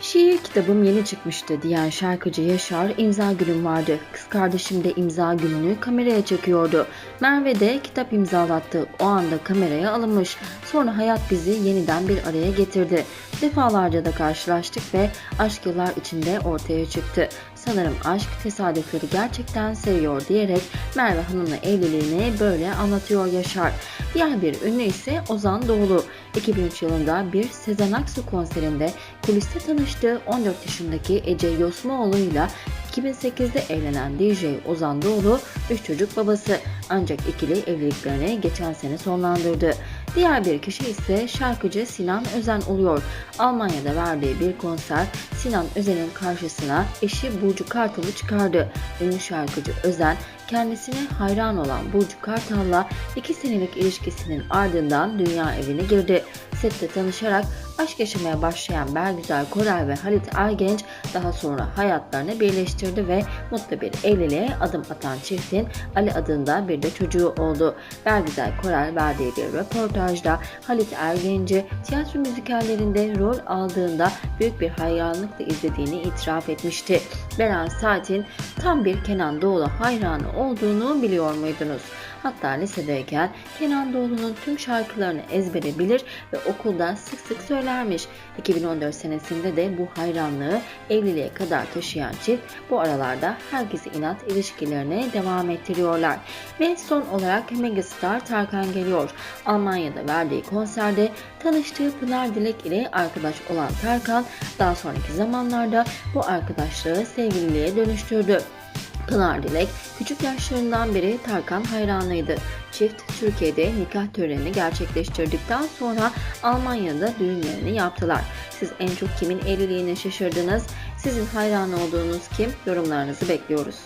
Şiir kitabım yeni çıkmıştı diyen şarkıcı Yaşar imza günüm vardı. Kız kardeşim de imza gününü kameraya çekiyordu. Merve de kitap imzalattı. O anda kameraya alınmış. Sonra hayat bizi yeniden bir araya getirdi. Defalarca da karşılaştık ve aşk yıllar içinde ortaya çıktı. Sanırım aşk tesadüfleri gerçekten seviyor diyerek Merve Hanım'la evliliğini böyle anlatıyor Yaşar. Diğer bir ünlü ise Ozan Doğulu. 2003 yılında bir Sezen Aksu konserinde kuliste tanıştığı 14 yaşındaki Ece Yosmaoğlu ile 2008'de evlenen DJ Ozan Doğulu 3 çocuk babası ancak ikili evliliklerini geçen sene sonlandırdı. Diğer bir kişi ise şarkıcı Sinan Özen oluyor. Almanya'da verdiği bir konser Sinan Özen'in karşısına eşi Burcu Kartal'ı çıkardı. Ünlü şarkıcı Özen kendisine hayran olan Burcu Kartal'la 2 senelik ilişkisinin ardından dünya evine girdi. Sette tanışarak aşk yaşamaya başlayan Bergüzar Korel ve Halit Ergenç daha sonra hayatlarını birleştirdi ve mutlu bir evliliğe adım atan çiftin Ali adında bir de çocuğu oldu. Bergüzar Korel verdiği bir röportajda Halit Ergenç'i tiyatro müzikallerinde rol aldığında büyük bir hayranlıkla izlediğini itiraf etmişti. Beren Saat'in tam bir Kenan Doğulu hayranı olduğunu biliyor muydunuz? Hatta lisedeyken Kenan Doğulu'nun tüm şarkılarını ezbere bilir ve okulda sık sık söylermiş. 2014 senesinde de bu hayranlığı evliliğe kadar taşıyan çift bu aralarda herkese inat ilişkilerine devam ettiriyorlar. Ve son olarak megastar Tarkan geliyor. Almanya'da verdiği konserde tanıştığı Pınar Dilek ile arkadaş olan Tarkan daha sonraki zamanlarda bu arkadaşlığı sevgililiğe dönüştürdü. Pınar Dilek küçük yaşlarından beri Tarkan hayranıydı. Çift Türkiye'de nikah törenini gerçekleştirdikten sonra Almanya'da düğünlerini yaptılar. Siz en çok kimin evliliğine şaşırdınız? Sizin hayran olduğunuz kim? Yorumlarınızı bekliyoruz.